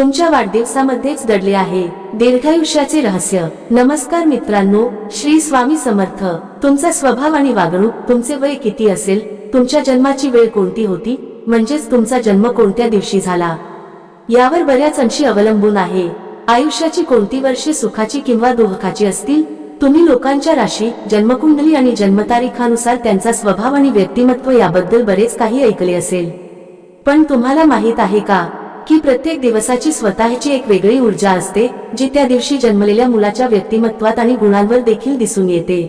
तुमच्या वाढदिवसामध्येच दडले आहे. दीर्घायुष्याचे रहस्य. नमस्कार मित्रांनो श्री स्वामी समर्थ. तुमचा स्वभाव आणि वागणूक तुमचे वय किती असेल? तुमच्या जन्माची वेळ कोणती होती? म्हणजेच तुमचा जन्म कोणत्या दिवशी झाला? यावर बऱ्याच अंशी अवलंबून आहे. आयुष्याची कोणती वर्षे सुखाची किंवा दुःखाची असतील? तुम्ही लोकांच्या राशी जन्मकुंडली आणि जन्मतारीखानुसार त्यांचा स्वभाव आणि व्यक्तिमत्व याबद्दल बरेच काही ऐकले असेल. पण तुम्हाला माहीत आहे का? की प्रत्येक दिवसाची स्वतःची एक वेगळी ऊर्जा असते जी त्या दिवशी जन्मलेल्या मुलाच्या व्यक्तिमत्वात आणि गुणांवर देखील दिसून येते.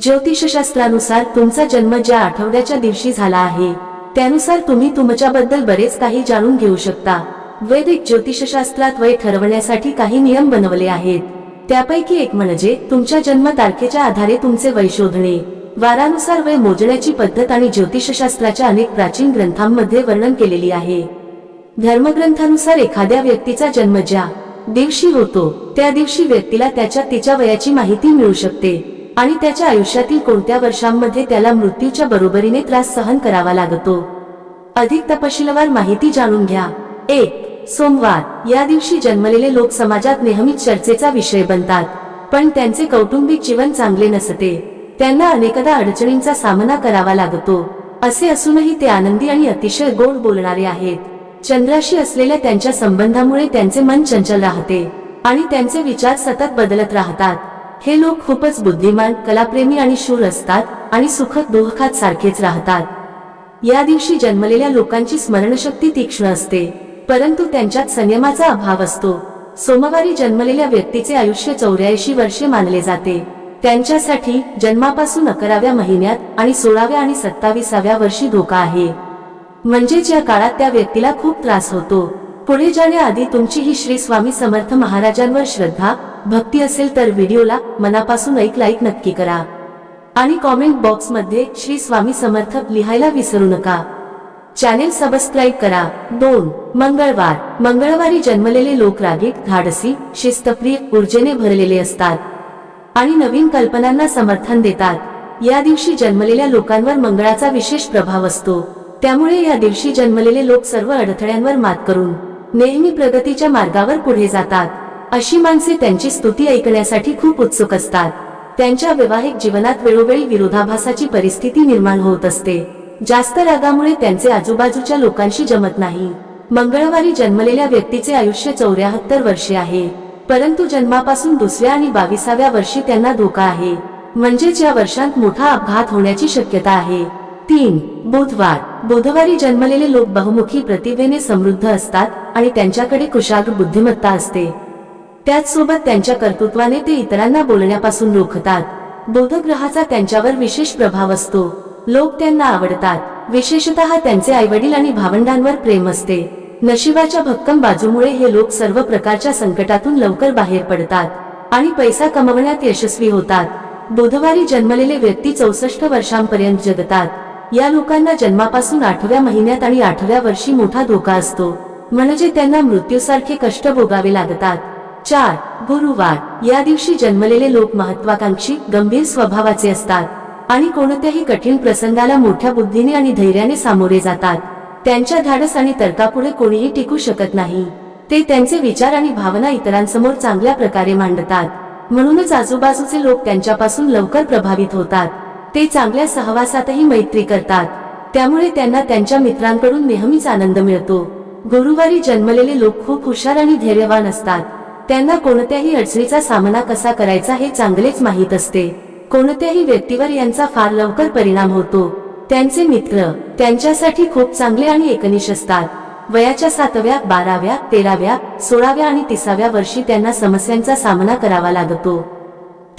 ज्योतिषशास्त्रानुसार तुमचा जन्म ज्या आठवड्याच्या दिवशी झाला आहे त्यानुसार तुम्ही तुमच्याबद्दल बरेच काही जाणून घेऊ शकता. वैदिक ज्योतिषशास्त्रात वय ठरवण्यासाठी काही नियम बनवले आहेत. त्यापैकी एक म्हणजे तुमच्या जन्म तारखेच्या आधारे तुमचे वय शोधणे. वारानुसार वय मोजण्याची पद्धत आणि ज्योतिषशास्त्राच्या अनेक प्राचीन ग्रंथांमध्ये वर्णन केलेली आहे. धर्मग्रंथानुसार एखाद्या व्यक्तीचा जन्म ज्या दिवशी होतो त्या दिवशी व्यक्तीला त्याच्या तिच्या वयाची माहिती मिळू शकते आणि त्याच्या आयुष्यातील कोणत्या वर्षांमध्ये त्याला मृत्यूच्या बरोबरीने त्रास सहन करावा लागतो. अधिक तपशीलवार माहिती जाणून घ्या. एक सोमवार. या दिवशी जन्मलेले लोक समाजात नेहमीच चर्चेचा विषय बनतात पण त्यांचे कौटुंबिक जीवन चांगले नसते. त्यांना अनेकदा अडचणींचा सामना करावा लागतो. असे असूनही ते आनंदी आणि अतिशय गोड बोलणारे आहेत. चंद्राशी असलेल्या त्यांच्या संबंधामुळे त्यांचे मन चंचल राहते आणि त्यांचे विचार सतत बदलत राहतात. हे लोक खूपच बुद्धिमान कलाप्रेमी आणि शूर असतात आणि सुखद दुःखात सारखेच राहतात. या दिवशी जन्मलेल्या लोकांची स्मरणशक्ती तीक्ष्ण असते परंतु त्यांच्यात संयमाचा अभाव असतो. सोमवारी जन्मलेल्या व्यक्तीचे आयुष्य चौऱ्याऐंशी वर्षे मानले जाते. त्यांच्यासाठी जन्मापासून अकराव्या महिन्यात आणि सोळाव्या आणि सत्तावीसाव्या वर्षी धोका आहे. म्हणजेच या काळात त्या व्यक्तीला खूप त्रास होतो. पुढे जाण्याआधी तुमची ही श्री स्वामी समर्थ महाराजांवर श्रद्धा भक्ती असेल तर व्हिडिओला मनापासून एक लाईक नक्की करा. आणि कॉमेंट बॉक्समध्ये श्री स्वामी समर्थ लिहायला विसरू नका. चॅनेल सबस्क्राईब करा. दोन मंगळवार. मंगळवारी जन्मलेले लोक रागीट धाडसी शिस्तप्रिय ऊर्जेने भरलेले असतात. आणि नवीन कल्पनांना समर्थन देतात. या दिवशी जन्मलेल्या लोकांवर मंगळाचा विशेष प्रभाव असतो. त्यामुळे या दिवशी जन्मलेले लोक सर्व अडथळ्यांवर मात करून नेहमी प्रगतीच्या मार्गावर पुढे जातात. अशी माणसे त्यांची स्तुती ऐकण्यासाठी खूप उत्सुक असतात. त्यांच्या वैवाहिक जीवनात वेळोवेळी विरोधाभासाची परिस्थिती निर्माण होत असते. जास्त रागामुळे त्यांचे आजूबाजूच्या लोकांशी जमत नाही. मंगळवारी जन्मलेल्या व्यक्तीचे आयुष्य चौऱ्याहत्तर वर्षे आहे. परंतु जन्मापासून दुसऱ्या आणि बावीसाव्या वर्षी त्यांना धोका आहे. म्हणजेच या वर्षांत मोठा अपघात होण्याची शक्यता आहे. तीन बुधवार. बुधवारी जन्मलेले लोक बहुमुखी प्रतिभेने समृद्ध असतात आणि त्यांच्याकडे कुशाग्र बुद्धिमत्ता असते. त्याचसोबत त्यांच्या कर्तृत्वाने ते इतरांना बोलण्यापासून रोखतात. बुध ग्रहाचा त्यांच्यावर विशेष प्रभाव असतो. लोक त्यांना आवडतात. विशेषतः त्यांचे आईवडील आणि भावंडांवर प्रेम असते. नशिबाच्या भक्कम बाजूमुळे हे लोक सर्व प्रकारच्या संकटातून लवकर बाहेर पडतात आणि पैसा कमवण्यात यशस्वी होतात. बुधवारी जन्मलेले व्यक्ती चौसष्ट वर्षांपर्यंत जगतात. या लोकांना जन्मापासून आठव्या महिन्यात आणि आठव्या वर्षी मोठा धोका असतो. म्हणजे त्यांना मृत्यूसारखे कष्ट भोगावे लागतात. चार गुरुवार. या दिवशी जन्मलेले लोक महत्वाकांक्षी गंभीर स्वभावाचे असतात. आणि कोणत्याही कठीण प्रसंगाला मोठ्या बुद्धीने आणि धैर्याने सामोरे जातात. त्यांच्या धाडस आणि तर्कापुढे कोणीही टिकू शकत नाही. ते त्यांचे विचार आणि भावना इतरांसमोर चांगल्या प्रकारे मांडतात. म्हणूनच आजूबाजूचे लोक त्यांच्यापासून लवकर प्रभावित होतात. ते चांगल्या सहवासातही मैत्री करतात. त्यामुळे त्यांना त्यांच्या मित्रांकडून नेहमीच आनंद मिळतो. गुरुवारी जन्मलेले लोक खूप हुशार आणि धैर्यवान असतात. त्यांना कोणत्याही अडचणीचा सामना कसा करायचा हे चांगलेच माहीत असते. कोणत्याही व्यक्तीवर यांचा फार लवकर परिणाम होतो. त्यांचे मित्र त्यांच्यासाठी खूप चांगले आणि एकनिश असतात. वयाच्या सातव्या बाराव्या तेराव्या सोळाव्या आणि तिसाव्या वर्षी त्यांना समस्यांचा सामना करावा लागतो.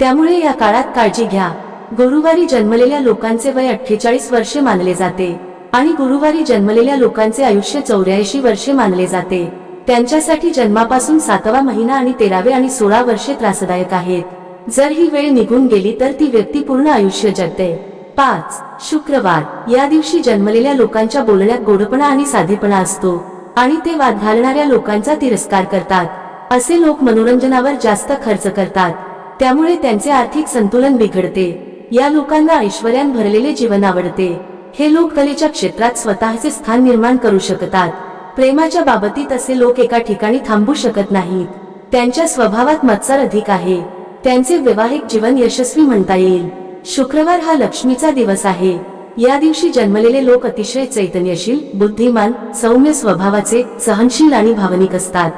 त्यामुळे या काळात काळजी घ्या. गुरुवारी जन्मलेल्या लोकांचे वय अठ्ठेचाळीस वर्षे मानले जाते आणि गुरुवारी जन्मलेल्या लोकांचे आयुष्य चौऱ्याऐंशी वर्षे मानले जाते. त्यांच्यासाठी जन्मापासून सातवा महिना आणि तेरावे आणि सोळा वर्षे त्रासदायक आहेत. जर ही वेळ निघून गेली तर ती व्यक्ती पूर्ण आयुष्य जगते. पाच. शुक्रवार. या दिवशी जन्मलेल्या लोकांच्या बोलण्यात गोडपणा आणि साधेपणा असतो आणि ते वाद घालणाऱ्या लोकांचा तिरस्कार करतात. असे लोक मनोरंजनावर जास्त खर्च करतात. त्यामुळे त्यांचे आर्थिक संतुलन बिघडते. या लोकांना ऐश्वर्यान भरलेले जीवन आवडते. हे लोक कलेच्या क्षेत्रात स्वतःचे स्थान निर्माण करू शकतात. प्रेमाच्या बाबतीत असे लोक एका ठिकाणी थांबू शकत नाहीत. त्यांच्या स्वभावात मत्सर अधिक आहे. त्यांचे वैवाहिक जीवन यशस्वी म्हणता येईल. शुक्रवार हा लक्ष्मीचा दिवस आहे. या दिवशी जन्मलेले लोक अतिशय चैतन्यशील बुद्धिमान सौम्य स्वभावाचे सहनशील आणि भावनिक असतात.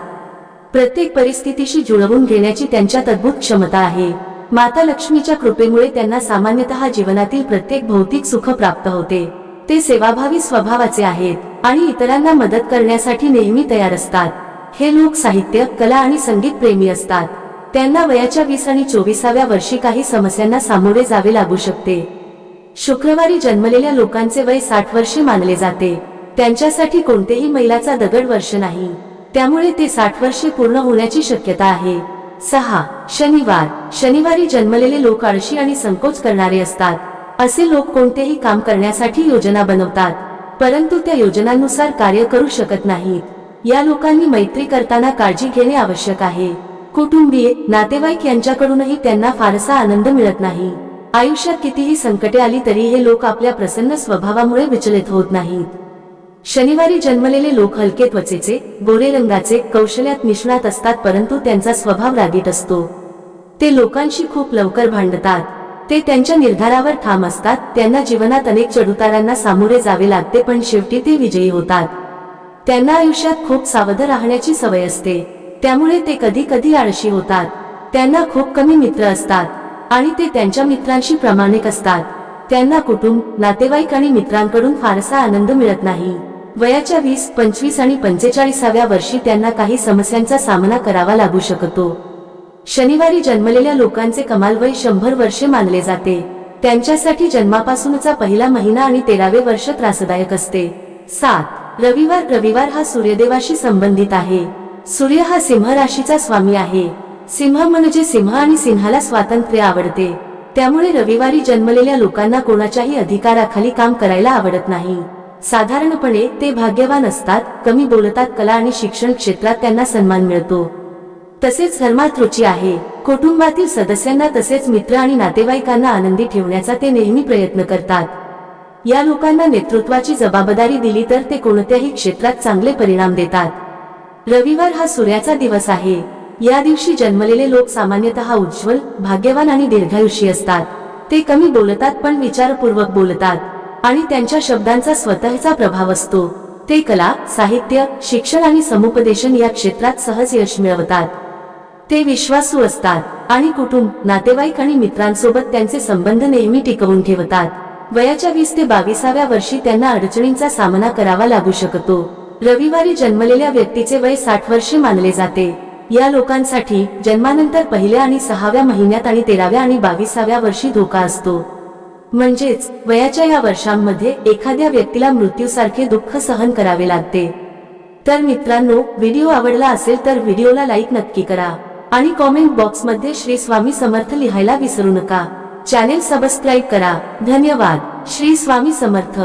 प्रत्येक परिस्थितीशी जुळवून घेण्याची त्यांच्यात अद्भुत क्षमता आहे. माता लक्ष्मीच्या कृपेमुळे त्यांना सामान्यतः जीवनातील प्रत्येक भौतिक सुख प्राप्त होते. ते सेवाभावी स्वभावाचे आहेत आणि इतरांना मदत करण्यासाठी नेहमी तयार असतात. हे लोक साहित्य कला आणि संगीत प्रेमी असतात. त्यांना वयाच्या वीस आणि चोवीसाव्या वर्षी काही समस्यांना सामोरे जावे लागू शकते. शुक्रवारी जन्मलेल्या लोकांचे वय साठ वर्षे मानले जाते. त्यांच्यासाठी कोणतेही मैलाचा दगड वर्ष नाही. त्यामुळे ते साठ वर्षे पूर्ण होण्याची शक्यता आहे. सहा शनिवार. शनिवारी जन्मलेले लोक आळशी आणि संकोच करणारे असतात. असे लोक कोणतेही काम करण्यासाठी योजना बनवतात. परंतु त्या योजनांनुसार कार्य करू शकत नाहीत. या लोकांनी मैत्री करताना काळजी घेणे आवश्यक आहे. कुटुंबीय नातेवाईक यांच्याकडूनही त्यांना फारसा आनंद मिळत नाही. आयुष्यात कितीही संकटे आली तरी हे लोक आपल्या प्रसन्न स्वभावामुळे विचलित होत नाहीत. शनिवारी जन्मलेले लोक हलके त्वचेचे गोरे रंगाचे कौशल्यात निष्णात असतात परंतु त्यांचा स्वभाव रागीट असतो. ते लोकांशी खूप लवकर भांडतात. ते त्यांच्या निर्धारावर ठाम असतात. त्यांना जीवनात अनेक चढउतारांना सामोरे जावे लागते पण शेवटी ते विजयी होतात. त्यांना आयुष्यात खूप सावध राहण्याची सवय असते. त्यामुळे ते कधी कधी आळशी होतात. त्यांना खूप कमी मित्र असतात. आणि ते त्यांच्या मित्रांशी प्रामाणिक असतात. त्यांना कुटुंब नातेवाईक आणि मित्रांकडून फारसा आनंद मिळत नाही. वयाच्या वीस पंचवीस आणि पंचेचाळीसाव्या वर्षी त्यांना काही समस्यांचा सामना करावा लागू शकतो. शनिवारी जन्मलेल्या लोकांचे कमाल वय शंभर वर्षे मानले जाते. त्यांच्यासाठी जन्मापासूनचा पहिला महिना आणि तेरावे वर्ष त्रासदायक असते. सात रविवार रविवार हा सूर्यदेवाशी संबंधित आहे. सूर्य हा सिंह राशीचा स्वामी आहे. सिंह म्हणजे सिंह आणि सिंहाला स्वातंत्र्य आवडते. त्यामुळे रविवारी जन्मलेल्या लोकांना कोणाच्याही अधिकाराखाली काम करायला आवडत नाही. साधारणपणे ते भाग्यवान असतात कमी बोलतात कला आणि शिक्षण क्षेत्रात त्यांना सन्मान मिळतो. तसेच धर्मात रुची आहे. कुटुंबातील सदस्यांना तसेच मित्र आणि नातेवाईकांना आनंदी ठेवण्याचा ते नेहमी प्रयत्न करतात. या लोकांना नेतृत्वाची जबाबदारी दिली तर ते कोणत्याही क्षेत्रात चांगले परिणाम देतात. रविवार हा सूर्याचा दिवस आहे. या दिवशी जन्मलेले लोक सामान्यतः उज्ज्वल भाग्यवान आणि दीर्घायुषी असतात. ते कमी बोलतात पण विचारपूर्वक बोलतात. आणि त्यांच्या शब्दांचा स्वतःचा प्रभाव असतो. ते कला साहित्य शिक्षण आणि समुपदेशन या क्षेत्रात सहज यश मिळवतात. ते विश्वासू असतात आणि कुटुंब नातेवाईक आणि मित्रांसोबत त्यांचे संबंध नेहमी टिकवून ठेवतात. वयाच्या वीस ते बावीसाव्या वर्षी त्यांना अडचणींचा सामना करावा लागू शकतो. रविवारी जन्मलेल्या व्यक्तीचे वय साठ वर्षे मानले जाते. या लोकांसाठी जन्मानंतर पहिल्या आणि सहाव्या महिन्यात आणि तेराव्या आणि बावीसाव्या वर्षी धोका असतो. म्हणजेच वयाच्या या वर्षांमध्ये एखाद्या व्यक्तीला मृत्यूसारखे दुःख सहन करावे लागते. तर मित्रांनो व्हिडिओ आवडला असेल तर व्हिडिओला लाईक नक्की करा. आणि कॉमेंट बॉक्समध्ये श्री स्वामी समर्थ लिहायला विसरू नका. चॅनेल सबस्क्राईब करा. धन्यवाद. श्री स्वामी समर्थ.